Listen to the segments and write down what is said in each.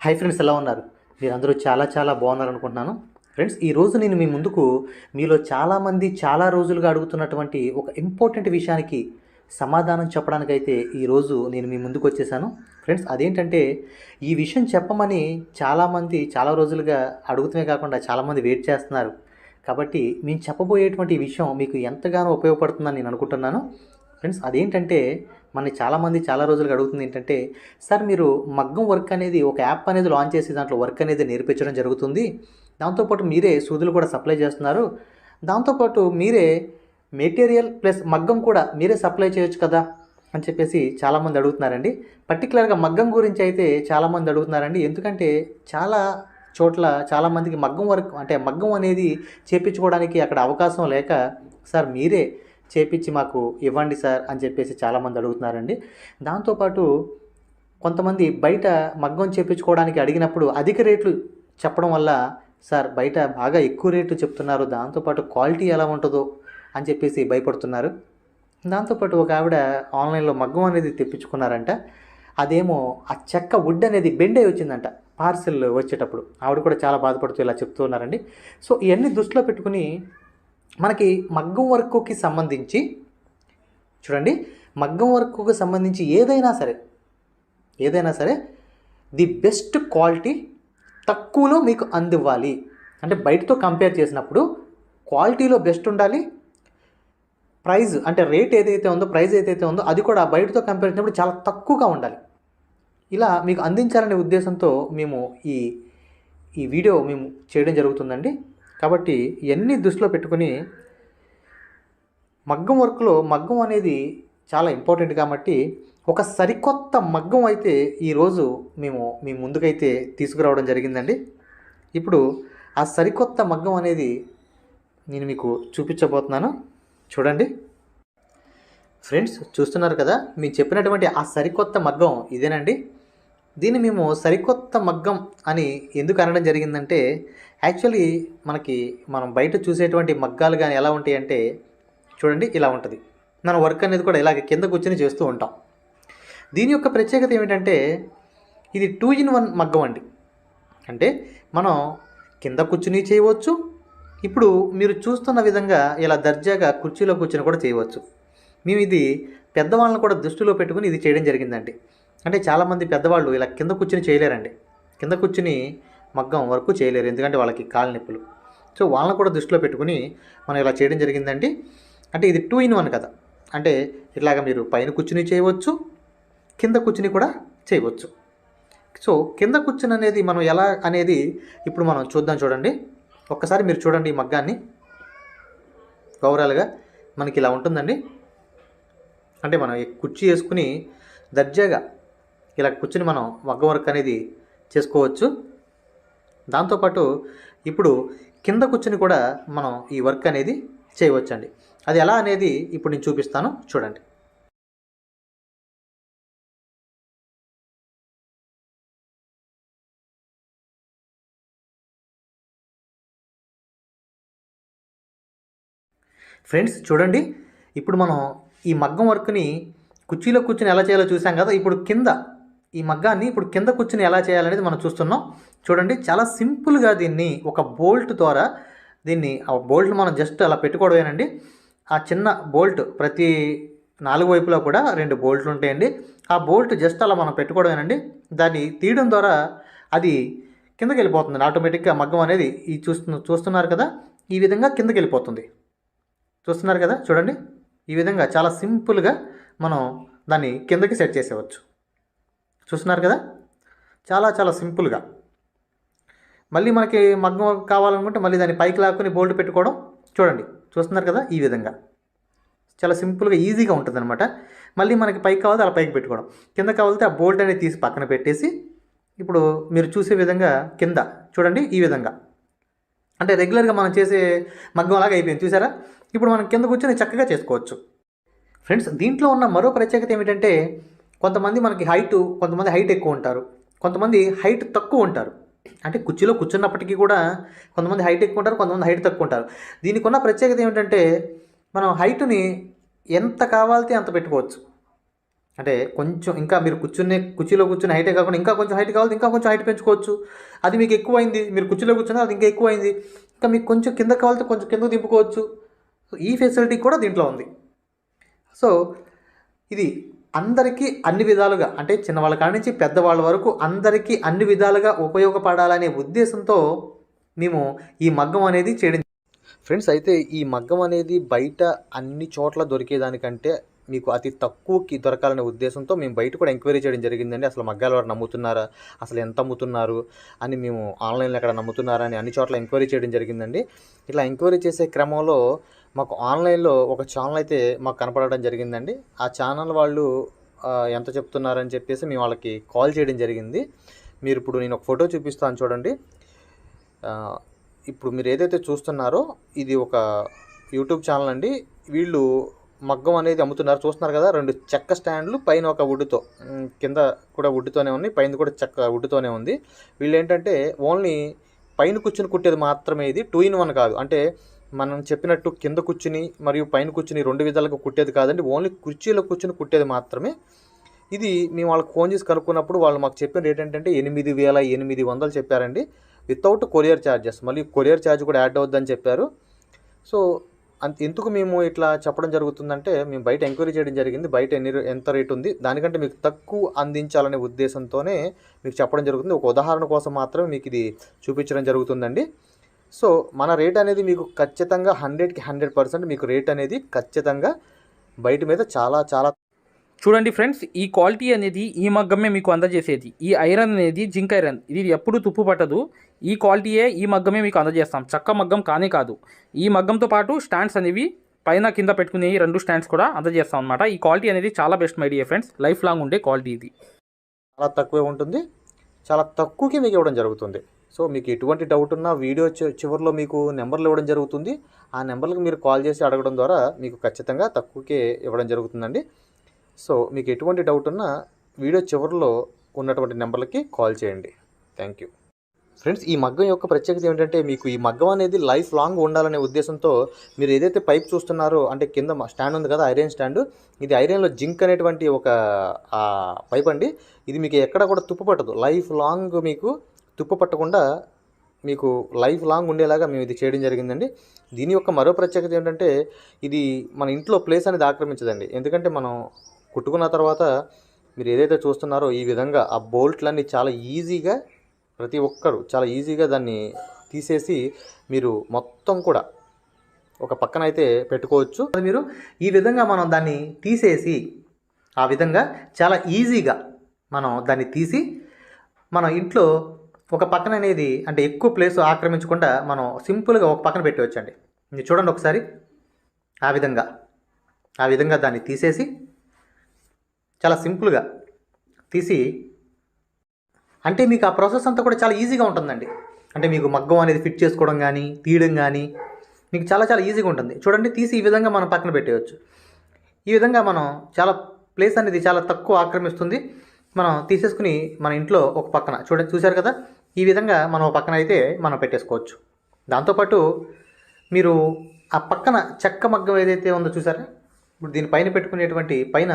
Hi friends ఎలా ఉన్నారు? మీరందరూ చాలా చాలా బాగున్నారు అనుకుంటున్నాను ఫ్రెండ్స్ ఈ రోజు నేను మీ ముందుకు మీలో చాలామంది చాలా రోజులుగా అడుగుతున్నటువంటి ఒక ఇంపార్టెంట్ విషయానికి సమాధానం చెప్పడానికైతే ఈరోజు నేను మీ ముందుకు వచ్చేసాను. ఫ్రెండ్స్ అదేంటంటే ఈ విషయం చెప్పమని చాలామంది చాలా రోజులుగా అడుగుతూనే కాకుండా చాలామంది వెయిట్ చేస్తున్నారు. కాబట్టి మేము చెప్పబోయేటువంటి విషయం మీకు ఎంతగానో ఉపయోగపడుతుందని నేను అనుకుంటున్నాను. ఫ్రెండ్స్ అదేంటంటే మన చాలామంది చాలా రోజులుగా అడుగుతుంది ఏంటంటే సార్ మీరు మగ్గం వర్క్ అనేది ఒక యాప్ అనేది లాంచ్ చేసి దాంట్లో వర్క్ అనేది నేర్పించడం జరుగుతుంది. దాంతోపాటు మీరే సూదులు కూడా సప్లై చేస్తున్నారు. దాంతోపాటు మీరే మెటీరియల్ ప్లస్ మగ్గం కూడా మీరే సప్లై చేయొచ్చు కదా? అని చెప్పేసి చాలామంది అడుగుతున్నారండి. పర్టికులర్గా మగ్గం గురించి అయితే చాలామంది అడుగుతున్నారండి. ఎందుకంటే చాలా చోట్ల చాలామందికి మగ్గం వర్క్ అంటే మగ్గం అనేది చేపించుకోవడానికి అక్కడ అవకాశం లేక సార్ మీరే చేపించి మాకు ఇవ్వండి సార్ అని చెప్పేసి చాలామంది అడుగుతున్నారండి. దాంతోపాటు కొంతమంది బయట మగ్గం చేపించుకోవడానికి అడిగినప్పుడు అధిక రేట్లు చెప్పడం వల్ల సార్ బయట బాగా ఎక్కువ రేట్లు చెప్తున్నారు దాంతోపాటు క్వాలిటీ ఎలా ఉంటుందో అని చెప్పేసి భయపడుతున్నారు. దాంతోపాటు ఒక ఆవిడ ఆన్లైన్లో మగ్గం అనేది తెప్పించుకున్నారంట. అదేమో ఆ చెక్క వుడ్ అనేది బెండ్ అయి వచ్చిందంట పార్సిల్ వచ్చేటప్పుడు. ఆవిడ కూడా చాలా బాధపడుతూ ఇలా చెప్తూ ఉన్నారండి. సో ఇవన్నీ దృష్టిలో పెట్టుకుని మనకి మగ్గం వర్క్కి సంబంధించి చూడండి మగ్గం వర్క్కి సంబంధించి ఏదైనా సరే ఏదైనా సరే ది బెస్ట్ క్వాలిటీ తక్కువలో మీకు అందివ్వాలి. అంటే బయటతో కంపేర్ చేసినప్పుడు క్వాలిటీలో బెస్ట్ ఉండాలి. ప్రైజ్ అంటే రేట్ ఏదైతే ఉందో ప్రైజ్ ఏదైతే ఉందో అది కూడా బయటతో కంపేర్ చేసినప్పుడు చాలా తక్కువగా ఉండాలి. ఇలా మీకు అందించాలనే ఉద్దేశంతో మేము ఈ ఈ వీడియో మేము చేయడం జరుగుతుందండి. కాబట్టి ఇవన్నీ దృష్టిలో పెట్టుకుని మగ్గం వర్క్లో మగ్గం అనేది చాలా ఇంపార్టెంట్ కాబట్టి ఒక సరికొత్త మగ్గం అయితే ఈరోజు మేము మీ ముందుకైతే తీసుకురావడం జరిగిందండి. ఇప్పుడు ఆ సరికొత్త మగ్గం అనేది నేను మీకు చూపించబోతున్నాను. చూడండి. ఫ్రెండ్స్ చూస్తున్నారు కదా మీరు చెప్పినటువంటి ఆ సరికొత్త మగ్గం ఇదేనండి. దీన్ని మేము సరికొత్త మగ్గం అని ఎందుకు అనడం జరిగిందంటే యాక్చువల్లీ మనకి మనం బయట చూసేటువంటి మగ్గాలు కానీ ఎలా ఉంటాయి అంటే చూడండి ఇలా ఉంటుంది. మన వర్క్ అనేది కూడా ఇలాగ కింద కూర్చొని చేస్తూ ఉంటాం. దీని యొక్క ప్రత్యేకత ఏమిటంటే ఇది టూ ఇన్ వన్ మగ్గం అండి. అంటే మనం కింద కూర్చుని చేయవచ్చు ఇప్పుడు మీరు చూస్తున్న విధంగా ఇలా దర్జాగా కుర్చీలో కూర్చొని కూడా చేయవచ్చు. మేము ఇది పెద్దవాళ్ళని కూడా దృష్టిలో పెట్టుకుని ఇది చేయడం జరిగిందండి. అంటే చాలామంది పెద్దవాళ్ళు ఇలా కింద కూర్చుని చేయలేరండి. కింద కూర్చుని మగ్గం వరకు చేయలేరు. ఎందుకంటే వాళ్ళకి కాలు నొప్పులు. సో వాళ్ళని కూడా దృష్టిలో పెట్టుకుని మనం ఇలా చేయడం జరిగిందండి. అంటే ఇది టూ ఇన్ వన్ కదా. అంటే ఇట్లాగ మీరు పైన కూర్చుని చేయవచ్చు కింద కూర్చుని కూడా చేయవచ్చు. సో కింద కూర్చుని అనేది మనం ఎలా అనేది ఇప్పుడు మనం చూద్దాం చూడండి. ఒక్కసారి మీరు చూడండి ఈ మగ్గాన్ని. ఓవరాల్గా మనకి ఇలా ఉంటుందండి. అంటే మనం కుర్చీ వేసుకుని దర్జాగా ఇలా కూర్చుని మనం మగ్గ వర్క్ అనేది చేసుకోవచ్చు. దాంతోపాటు ఇప్పుడు కింద కూర్చుని కూడా మనం ఈ వర్క్ అనేది చేయవచ్చండి. అది ఎలా అనేది ఇప్పుడు నేను చూపిస్తాను. చూడండి. ఫ్రెండ్స్ చూడండి. ఇప్పుడు మనం ఈ మగ్గం వర్క్ని కుర్చీలో కూర్చుని ఎలా చేయాలో చూసాం కదా. ఇప్పుడు కింద ఈ మగ్గాన్ని ఇప్పుడు కింద కూర్చుని ఎలా చేయాలనేది మనం చూస్తున్నాం. చూడండి చాలా సింపుల్గా దీన్ని ఒక బోల్ట్ ద్వారా దీన్ని ఆ బోల్ట్ మనం జస్ట్ అలా పెట్టుకోవడమేనండి. ఆ చిన్న బోల్ట్ ప్రతి నాలుగు వైపులా కూడా రెండు బోల్ట్లు ఉంటాయండి. ఆ బోల్ట్ జస్ట్ అలా మనం పెట్టుకోవడమేనండి. దాన్ని తీయడం ద్వారా అది కిందకి వెళ్ళిపోతుంది ఆటోమేటిక్గా మగ్గం అనేది ఈ చూస్తు చూస్తున్నారు కదా ఈ విధంగా కిందకి వెళ్ళిపోతుంది చూస్తున్నారు కదా చూడండి ఈ విధంగా చాలా సింపుల్గా మనం దాన్ని కిందకి సెట్ చేసేవచ్చు. చూస్తున్నారు కదా? చాలా చాలా సింపుల్గా. మళ్ళీ మనకి మగ్గం కావాలనుకుంటే మళ్ళీ దాన్ని పైకి లాక్కుని బోల్డ్ పెట్టుకోవడం చూడండి చూస్తున్నారు కదా ఈ విధంగా. చాలా సింపుల్గా ఈజీగా ఉంటుంది అనమాట మళ్ళీ మనకి పైకి కావాలి అలా పైకి పెట్టుకోవడం. కింద కావాలితే ఆ బోల్ట్ అనేది తీసి పక్కన పెట్టేసి ఇప్పుడు మీరు చూసే విధంగా కింద చూడండి ఈ విధంగా. అంటే రెగ్యులర్గా మనం చేసే మగ్గం లాగా అయిపోయింది చూసారా? ఇప్పుడు మనం కింద కూర్చొని చక్కగా చేసుకోవచ్చు. ఫ్రెండ్స్ దీంట్లో ఉన్న మరో ప్రత్యేకత ఏమిటంటే కొంతమంది మనకి హైట్ కొంతమంది హైట్ ఎక్కువ ఉంటారు. కొంతమంది హైట్ తక్కువ ఉంటారు. అంటే కుర్చీలో కూర్చున్నప్పటికీ కూడా కొంతమంది హైట్ ఎక్కువ ఉంటారు కొంతమంది హైట్ తక్కువ ఉంటారు. దీనికి ఉన్న ప్రత్యేకత ఏమిటంటే మనం హైట్ని ఎంత కావాలితే అంత పెట్టుకోవచ్చు. అంటే కొంచెం ఇంకా మీరు కూర్చునే కుర్చీలో కూర్చుని హైటే కాకుండా ఇంకా కొంచెం హైట్ కావాలి ఇంకా కొంచెం హైట్ పెంచుకోవచ్చు. అది మీకు ఎక్కువైంది మీరు కుర్చీలో కూర్చున్నా అది ఇంకా ఎక్కువైంది. ఇంకా మీకు కొంచెం కింద కావాలితే కొంచెం కింద దింపుకోవచ్చు. ఈ ఫెసిలిటీ కూడా దీంట్లో ఉంది. సో ఇది అందరికీ అన్ని విధాలుగా అంటే చిన్నవాళ్ళ కాడి నుంచి పెద్దవాళ్ళ వరకు అందరికీ అన్ని విధాలుగా ఉపయోగపడాలనే ఉద్దేశంతో మేము ఈ మగ్గం అనేది చేయడం ఫ్రెండ్స్ అయితే ఈ మగ్గం అనేది బయట అన్ని చోట్ల దొరికేదానికంటే మీకు అతి తక్కువకి దొరకాలనే ఉద్దేశంతో మేము బయట కూడా ఎంక్వైరీ చేయడం జరిగిందండి. అసలు మగ్గాలు వారు నమ్ముతున్నారా? అసలు ఎంత అమ్ముతున్నారు? అని మేము ఆన్లైన్లో ఎక్కడ నమ్ముతున్నారా? అని అన్ని చోట్ల ఎంక్వైరీ చేయడం జరిగిందండి. ఇట్లా ఎంక్వైరీ చేసే క్రమంలో మాకు ఆన్లైన్లో ఒక ఛానల్ అయితే మాకు కనపడడం జరిగిందండి. ఆ ఛానల్ వాళ్ళు ఎంత చెప్తున్నారని చెప్పేసి మేము వాళ్ళకి కాల్ చేయడం జరిగింది. మీరు ఇప్పుడు నేను ఒక ఫోటో చూపిస్తాను చూడండి. ఇప్పుడు మీరు ఏదైతే చూస్తున్నారో ఇది ఒక యూట్యూబ్ ఛానల్ అండి. వీళ్ళు మగ్గం అనేది అమ్ముతున్నారు. చూస్తున్నారు కదా రెండు చెక్క స్టాండ్లు పైన ఒక వుడ్తో కింద కూడా వుడ్తోనే ఉంది పైన కూడా చెక్క వుడ్తోనే ఉంది. వీళ్ళు ఏంటంటే ఓన్లీ పైన కూర్చుని కుట్టేది మాత్రమే ఇది టూ ఇన్ వన్ కాదు. అంటే మనం చెప్పినట్టు కింద కూర్చుని మరియు పైన కూర్చుని రెండు విధాలుగా కుట్టేది కాదండి. ఓన్లీ కుర్చీలో కూర్చుని కుట్టేది మాత్రమే. ఇది మేము వాళ్ళకి ఫోన్ చేసి కనుక్కున్నప్పుడు వాళ్ళు మాకు చెప్పిన రేట్ ఏంటంటే ఎనిమిది వేల ఎనిమిది వందలు చెప్పారండి. వితౌట్ కొరియర్ ఛార్జెస్ మళ్ళీ కొరియర్ ఛార్జ్ కూడా యాడ్ అవుద్దని చెప్పారు. సో అంత ఎందుకు మేము ఇట్లా చెప్పడం జరుగుతుందంటే మేము బయట ఎంక్వైరీ చేయడం జరిగింది. బయట ఎన్ని ఎంత రేట్ ఉంది దానికంటే మీకు తక్కువ అందించాలనే ఉద్దేశంతోనే మీకు చెప్పడం జరుగుతుంది. ఒక ఉదాహరణ కోసం మాత్రమే మీకు ఇది చూపించడం జరుగుతుందండి. సో మన రేట్ అనేది మీకు ఖచ్చితంగా హండ్రెడ్కి హండ్రెడ్ పర్సెంట్ మీకు రేట్ అనేది ఖచ్చితంగా బయట మీద చాలా చాలా చూడండి ఫ్రెండ్స్ ఈ క్వాలిటీ అనేది ఈ మగ్గమే మీకు అందజేసేది. ఈ ఐరన్ అనేది జింక్ ఐరన్. ఇది ఎప్పుడు తుప్పు పట్టదు. ఈ క్వాలిటీయే ఈ మగ్గమే మీకు అందజేస్తాం. చక్క మగ్గం కానే కాదు. ఈ మగ్గంతో పాటు స్టాండ్స్ అనేవి పైన కింద పెట్టుకునే రెండు స్టాండ్స్ కూడా అందజేస్తాం అనమాట ఈ క్వాలిటీ అనేది చాలా best my dear friends. Life long ఉండే క్వాలిటీ ఇది. చాలా తక్కువే ఉంటుంది. చాలా తక్కువకి మీకు ఇవ్వడం జరుగుతుంది. సో మీకు ఎటువంటి డౌట్ ఉన్నా వీడియో చివరిలో మీకు నెంబర్లు ఇవ్వడం జరుగుతుంది. ఆ నెంబర్లకు మీరు కాల్ చేసి అడగడం ద్వారా మీకు ఖచ్చితంగా తక్కువకే ఇవ్వడం జరుగుతుందండి. సో మీకు ఎటువంటి డౌట్ ఉన్నా వీడియో చివరిలో ఉన్నటువంటి నెంబర్లకి కాల్ చేయండి. థ్యాంక్ యూ ఫ్రెండ్స్ ఈ మగ్గం యొక్క ప్రత్యేకత ఏమిటంటే మీకు ఈ మగ్గం అనేది లైఫ్ లాంగ్ ఉండాలనే ఉద్దేశంతో మీరు ఏదైతే పైప్ చూస్తున్నారో అంటే కింద స్టాండ్ ఉంది కదా ఐరన్ స్టాండ్ ఇది ఐరన్లో జింక్ అనేటువంటి ఒక పైప్ అండి. ఇది మీకు ఎక్కడ కూడా తుప్పు పట్టదు. లైఫ్ లాంగ్ మీకు తుప్పు పట్టకుండా మీకు లైఫ్ లాంగ్ ఉండేలాగా మేము ఇది చేయడం జరిగిందండి. దీని యొక్క మరో ప్రత్యేకత ఏంటంటే ఇది మన ఇంట్లో ప్లేస్ అనేది ఆక్రమించదండి. ఎందుకంటే మనం కుట్టుకున్న తర్వాత మీరు ఏదైతే చూస్తున్నారో ఈ విధంగా ఆ బోల్ట్లన్నీ చాలా ఈజీగా ప్రతి ఒక్కరు చాలా ఈజీగా దాన్ని తీసేసి మీరు మొత్తం కూడా ఒక పక్కన అయితే పెట్టుకోవచ్చు. అది మీరు ఈ విధంగా మనం దాన్ని తీసేసి ఆ విధంగా చాలా ఈజీగా మనం దాన్ని తీసి మన ఇంట్లో ఒక పక్కన అనేది అంటే ఎక్కువ ప్లేస్ ఆక్రమించకుండా మనం సింపుల్గా ఒక పక్కన పెట్టవచ్చండి. మీరు చూడండి ఒకసారి. ఆ విధంగా. ఆ విధంగా దాన్ని తీసేసి చాలా సింపుల్గా తీసి అంటే మీకు ఆ ప్రాసెస్ అంతా కూడా చాలా ఈజీగా ఉంటుందండి. అంటే మీకు మగ్గం అనేది ఫిట్ చేసుకోవడం కానీ తీయడం కానీ మీకు చాలా చాలా ఈజీగా ఉంటుంది. చూడండి తీసి ఈ విధంగా మనం పక్కన పెట్టేయచ్చు. ఈ విధంగా మనం చాలా ప్లేస్ అనేది చాలా తక్కువ ఆక్రమిస్తుంది. మనం తీసేసుకుని మన ఇంట్లో ఒక పక్కన చూడండి చూశారు కదా? ఈ విధంగా మనం పక్కన అయితే మనం పెట్టేసుకోవచ్చు. దాంతోపాటు మీరు ఆ పక్కన చెక్క మగ్గం ఏదైతే ఉందో చూసారా? ఇప్పుడు దీనిపైన పెట్టుకునేటువంటి పైన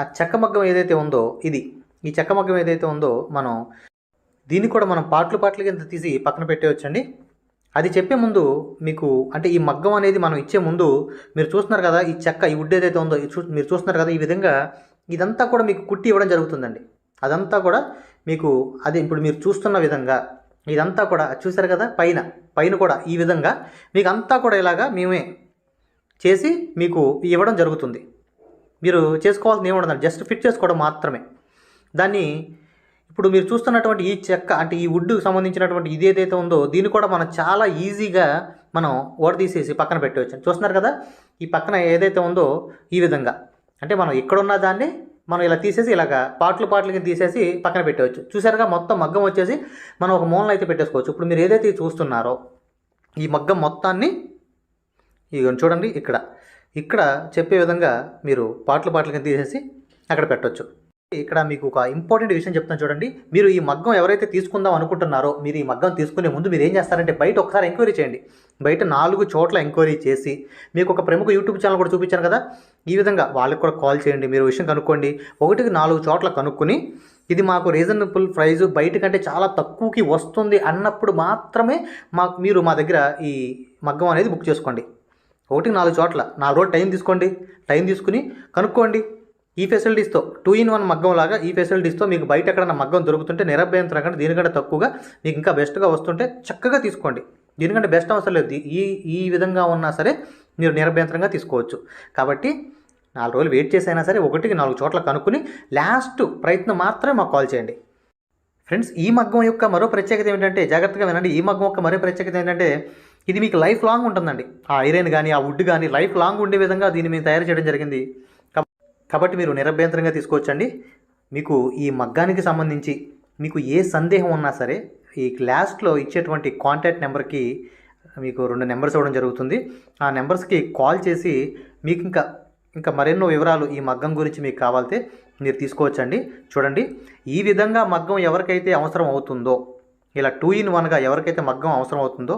ఆ చెక్క మగ్గం ఏదైతే ఉందో ఇది ఈ చెక్క మగ్గం ఏదైతే ఉందో మనం దీన్ని కూడా మనం పాటలు పాటలు కింద తీసి పక్కన పెట్టేయచ్చండి. అది చెప్పే ముందు మీకు అంటే ఈ మగ్గం అనేది మనం ఇచ్చే ముందు మీరు చూస్తున్నారు కదా ఈ చెక్క ఈ వుడ్ ఏదైతే ఉందో ఇది చూ మీరు చూస్తున్నారు కదా ఈ విధంగా ఇదంతా కూడా మీకు కుట్టి ఇవ్వడం జరుగుతుందండి. అదంతా కూడా మీకు అది ఇప్పుడు మీరు చూస్తున్న విధంగా ఇదంతా కూడా చూసారు కదా పైన పైన కూడా ఈ విధంగా మీకు అంతా కూడా ఇలాగా మేమే చేసి మీకు ఇవ్వడం జరుగుతుంది. మీరు చేసుకోవాల్సింది ఏముండదు జస్ట్ ఫిట్ చేసుకోవడం మాత్రమే. దాన్ని ఇప్పుడు మీరు చూస్తున్నటువంటి ఈ చెక్క అంటే ఈ వుడ్కు సంబంధించినటువంటి ఇది ఏదైతే ఉందో దీన్ని కూడా మనం చాలా ఈజీగా మనం ఓడదీసేసి పక్కన పెట్టవచ్చు. చూస్తున్నారు కదా? ఈ పక్కన ఏదైతే ఉందో ఈ విధంగా. అంటే మనం ఎక్కడున్న దాన్ని మనం ఇలా తీసేసి ఇలాగ పాటలు పాటలకి తీసేసి పక్కన పెట్టవచ్చు. చూసారుగా? మొత్తం మగ్గం వచ్చేసి మనం ఒక మూలన అయితే పెట్టేసుకోవచ్చు. ఇప్పుడు మీరు ఏదైతే చూస్తున్నారో ఈ మగ్గం మొత్తాన్ని ఇదిగో చూడండి ఇక్కడ. ఇక్కడ చెప్పే విధంగా మీరు పాటలు పాటలకి తీసేసి అక్కడ పెట్టవచ్చు ఇక్కడ మీకు ఒక ఇంపార్టెంట్ విషయం చెప్తాను చూడండి. మీరు ఈ మగ్గం ఎవరైతే తీసుకుందాం అనుకుంటున్నారో మీరు ఈ మగ్గం తీసుకునే ముందు మీరు ఏం చేస్తారంటే బయట ఒకసారి ఎంక్వైరీ చేయండి. బయట నాలుగు చోట్ల ఎంక్వైరీ చేసి మీకు ఒక ప్రముఖ యూట్యూబ్ ఛానల్ కూడా చూపించాను కదా. ఈ విధంగా వాళ్ళకి కూడా కాల్ చేయండి మీరు విషయం కనుక్కోండి. ఒకటికి నాలుగు చోట్ల కనుక్కొని ఇది మాకు రీజనబుల్ ప్రైస్ బయట కంటే చాలా తక్కువకి వస్తుంది అన్నప్పుడు మాత్రమే మాకు మీరు మా దగ్గర ఈ మగ్గం అనేది బుక్ చేసుకోండి. ఒకటికి నాలుగు చోట్ల. నాలుగు రోజులు టైం తీసుకోండి. టైం తీసుకుని కనుక్కోండి. ఈ ఫెసిలిటీస్తో టూ ఇన్ వన్ మగ్గం లాగా ఈ ఫెసిలిటీస్తో మీకు బయట ఎక్కడైనా మగ్గం దొరుకుతుంటే నిరభ్యంతరం కంటే దీనికంటే తక్కువగా మీకు ఇంకా బెస్ట్గా వస్తుంటే చక్కగా తీసుకోండి. దీనికంటే బెస్ట్ అవసరం లేదు. ఈ ఈ విధంగా ఉన్నా సరే మీరు నిరభ్యంతరంగా తీసుకోవచ్చు. కాబట్టి నాలుగు రోజులు వెయిట్ చేసైనా సరే ఒకటికి నాలుగు చోట్ల కనుక్కుని లాస్ట్ ప్రయత్నం మాత్రమే మాకు కాల్ చేయండి. ఫ్రెండ్స్ ఈ మగ్గం యొక్క మరో ప్రత్యేకత ఏమిటంటే జాగ్రత్తగా వినండి. ఈ మగ్గం యొక్క మరో ప్రత్యేకత ఏంటంటే ఇది మీకు లైఫ్ లాంగ్ ఉంటుందండి. ఆ ఐరన్ కానీ ఆ వుడ్ కానీ లైఫ్ లాంగ్ ఉండే విధంగా దీన్ని మేము తయారు చేయడం జరిగింది. కాబట్టి మీరు నిరభ్యంతరంగా తీసుకోవచ్చండి. మీకు ఈ మగ్గానికి సంబంధించి మీకు ఏ సందేహం ఉన్నా సరే ఈ లాస్ట్లో ఇచ్చేటువంటి కాంటాక్ట్ నెంబర్కి మీకు రెండు నెంబర్స్ ఇవ్వడం జరుగుతుంది. ఆ నెంబర్స్కి కాల్ చేసి మీకు ఇంకా ఇంకా మరెన్నో వివరాలు ఈ మగ్గం గురించి మీకు కావాలితే మీరు తీసుకోవచ్చండి. చూడండి ఈ విధంగా మగ్గం ఎవరికైతే అవసరం అవుతుందో ఇలా టూ ఇన్ వన్గా ఎవరికైతే మగ్గం అవసరం అవుతుందో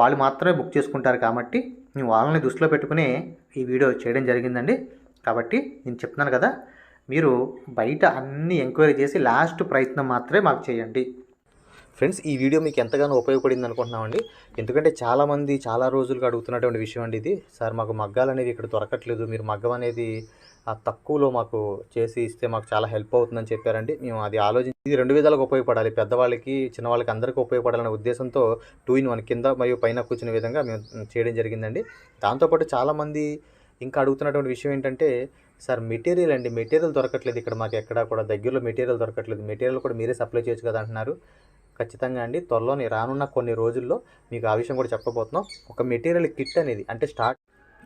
వాళ్ళు మాత్రమే బుక్ చేసుకుంటారు కాబట్టి నేను వాళ్ళని దృష్టిలో పెట్టుకుని ఈ వీడియో చేయడం జరిగిందండి. కాబట్టి నేను చెప్తున్నాను కదా మీరు బయట అన్ని ఎంక్వైరీ చేసి లాస్ట్ ప్రయత్నం మాత్రమే మాకు చేయండి. ఫ్రెండ్స్ ఈ వీడియో మీకు ఎంతగానో ఉపయోగపడింది అనుకుంటున్నామండి. ఎందుకంటే చాలామంది చాలా రోజులుగా అడుగుతున్నటువంటి విషయం అండి ఇది. సార్ మాకు మగ్గాలు అనేవి ఇక్కడ దొరకట్లేదు. మీరు మగ్గం అనేది ఆ తక్కువలో మాకు చేసి ఇస్తే మాకు చాలా హెల్ప్ అవుతుందని చెప్పారండి. మేము అది ఆలోచించి ఇది రెండు విధాలుగా ఉపయోగపడాలి. పెద్దవాళ్ళకి చిన్నవాళ్ళకి అందరికీ ఉపయోగపడాలనే ఉద్దేశంతో టూ ఇన్ వన్ కింద మరియు పైన కూర్చునే విధంగా మేము చేయడం జరిగిందండి. దాంతోపాటు చాలామంది ఇంకా అడుగుతున్నటువంటి విషయం ఏంటంటే సార్ మెటీరియల్ అండి. మెటీరియల్ దొరకట్లేదు. ఇక్కడ మాకు ఎక్కడా కూడా దగ్గరలో మెటీరియల్ దొరకట్లేదు. మెటీరియల్ కూడా మీరే సప్లై చేయొచ్చు కదా అంటున్నారు. ఖచ్చితంగా అండి. త్వరలోనే రానున్న కొన్ని రోజుల్లో మీకు ఆ విషయం కూడా చెప్పబోతున్నాం. ఒక మెటీరియల్ కిట్ అనేది అంటే స్టార్ట్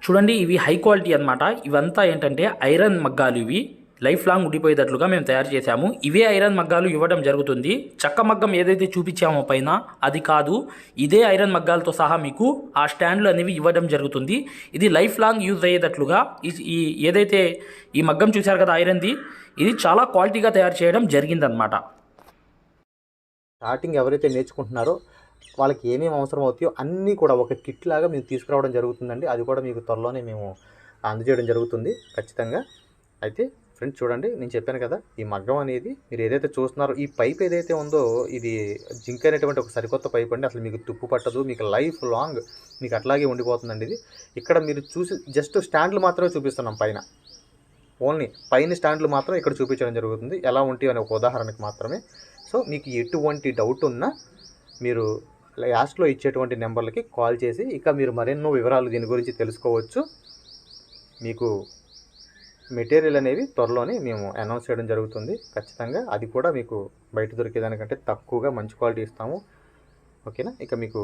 చూడండి ఇవి హై క్వాలిటీ అన్నమాట. ఇవంతా ఏంటంటే ఐరన్ మగ్గాలు ఇవి. లైఫ్ లాంగ్ ఉండిపోయేటట్లుగా మేము తయారు చేశాము. ఇవే ఐరన్ మగ్గాలు ఇవ్వడం జరుగుతుంది. చక్క మగ్గం ఏదైతే చూపించామో పైన అది కాదు. ఇదే ఐరన్ మగ్గాలతో సహా మీకు ఆ స్టాండ్లు అనేవి ఇవ్వడం జరుగుతుంది. ఇది లైఫ్ లాంగ్ యూజ్ అయ్యేటట్లుగా ఈ- ఈ ఏదైతే ఈ మగ్గం చూశారు కదా ఐరన్ది ఇది చాలా క్వాలిటీగా తయారు చేయడం జరిగిందనమాట స్టార్టింగ్ ఎవరైతే నేర్చుకుంటున్నారో వాళ్ళకి ఏమేమి అవసరం అవుతాయో అన్నీ కూడా ఒక కిట్ లాగా మేము తీసుకురావడం జరుగుతుందండి. అది కూడా మీకు త్వరలోనే మేము అందజేయడం జరుగుతుంది ఖచ్చితంగా. అయితే ఫ్రెండ్స్ చూడండి నేను చెప్పాను కదా ఈ మగ్గం అనేది మీరు ఏదైతే చూస్తున్నారో ఈ పైప్ ఏదైతే ఉందో ఇది జింక్ అనేటువంటి ఒక సరికొత్త పైప్ అండి. అసలు మీకు తుప్పు పట్టదు మీకు లైఫ్ లాంగ్ మీకు అట్లాగే ఉండిపోతుందండి ఇది. ఇక్కడ మీరు చూసి జస్ట్ స్టాండ్లు మాత్రమే చూపిస్తున్నాం పైన. ఓన్లీ పైన స్టాండ్లు మాత్రం ఇక్కడ చూపించడం జరుగుతుంది. ఎలా ఉంటాయి అనే ఒక ఉదాహరణకు మాత్రమే. సో మీకు ఎటువంటి డౌట్ ఉన్నా మీరు లాస్ట్లో ఇచ్చేటువంటి నెంబర్లకి కాల్ చేసి ఇక మీరు మరెన్నో వివరాలు దీని గురించి తెలుసుకోవచ్చు. మీకు మెటీరియల్ అనేవి త్వరలోనే మేము అనౌన్స్ చేయడం జరుగుతుంది. ఖచ్చితంగా అది కూడా మీకు బయట దొరికేదానికంటే తక్కువగా మంచి క్వాలిటీ ఇస్తాము. ఓకేనా? ఇక మీకు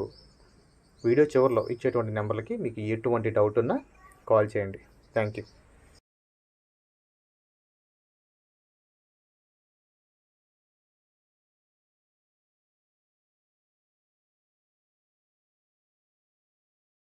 వీడియో చివరిలో ఇచ్చేటువంటి నెంబర్లకి మీకు ఎటువంటి డౌట్ ఉన్నా కాల్ చేయండి. Thank you.